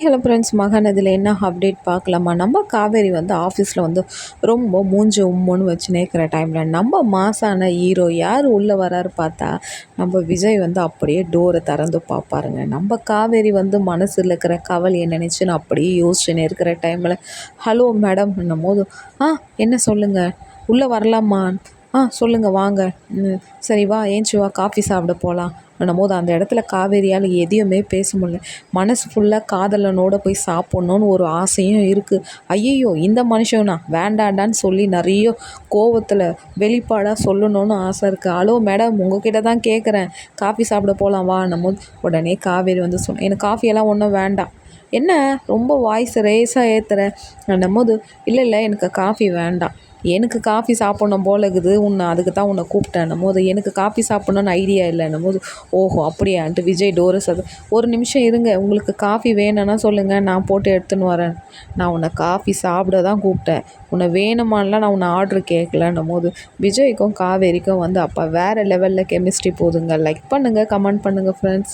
Hello friends மகன் இதில் என்ன அப்டேட் பார்க்கலாமா? நம்ம காவேரி வந்து ஆஃபீஸில் வந்து ரொம்ப மூஞ்சி உம்முன்னு வச்சுனே இருக்கிற டைமில் நம்ம மாசான ஹீரோ யார் உள்ளே வராரு பார்த்தா நம்ம விஜய் வந்து அப்படியே டோரை திறந்து பார்ப்பாருங்க. நம்ம காவேரி வந்து மனசில் இருக்கிற கவலையை நினச்சின்னு அப்படியே யோசிச்சுன்னு இருக்கிற டைமில் ஹலோ மேடம் போது ஆ என்ன சொல்லுங்கள் உள்ளே வரலாமா? ஆ சொல்லுங்கள் வாங்க. சரி வா ஏஞ்சி வா காஃபி சாப்பிட போகலாம் போது அந்த இடத்துல காவேரியால் எதையுமே பேச முடியல. மனசு ஃபுல்லாக காதலனோட போய் சாப்பிட்ணுன்னு ஒரு ஆசையும் இருக்குது ஐயையோ இந்த மனுஷனா? வேண்டாண்டான்னு சொல்லி நிறைய கோவத்தில் வெளிப்பாடாக சொல்லணும்னு ஆசை இருக்குது ஹலோ மேடம் உங்ககிட்ட தான் கேட்குறேன் காஃபி சாப்பிட போகலாம் வா நம்ம உடனே காவேரி வந்து சொன்னேன் எனக்கு காஃபியெல்லாம் ஒன்றும் வேண்டாம். என்ன? ரொம்ப வாய்ஸ் ரேஸாக ஏற்றுறேன் போது இல்லை இல்லை எனக்கு காஃபி வேண்டாம். எனக்கு காஃபி சாப்பிட்ணும் போல இருக்குது. உன்னை அதுக்கு தான் உன்னை கூப்பிட்டேன்னும் போது எனக்கு காஃபி சாப்பிட்ணுன்னு ஐடியா இல்லைன்னும் போது ஓஹோ அப்படியான்ட்டு விஜய் டோரஸ் அது ஒரு நிமிஷம் இருங்க உங்களுக்கு காஃபி வேணும்னா சொல்லுங்கள் நான் போட்டு எடுத்துன்னு வரேன். நான் உன்னை காஃபி சாப்பிட தான் கூப்பிட்டேன். உன்னை வேணுமான்லாம் நான் உன்னை ஆர்டர் கேட்கலன்னும் போது விஜய்க்கும் காவேரிக்கும் வந்து அப்போ வேறு லெவலில் கெமிஸ்ட்ரி போதுங்க. லைக் பண்ணுங்கள் கமெண்ட் பண்ணுங்கள் ஃப்ரெண்ட்ஸ்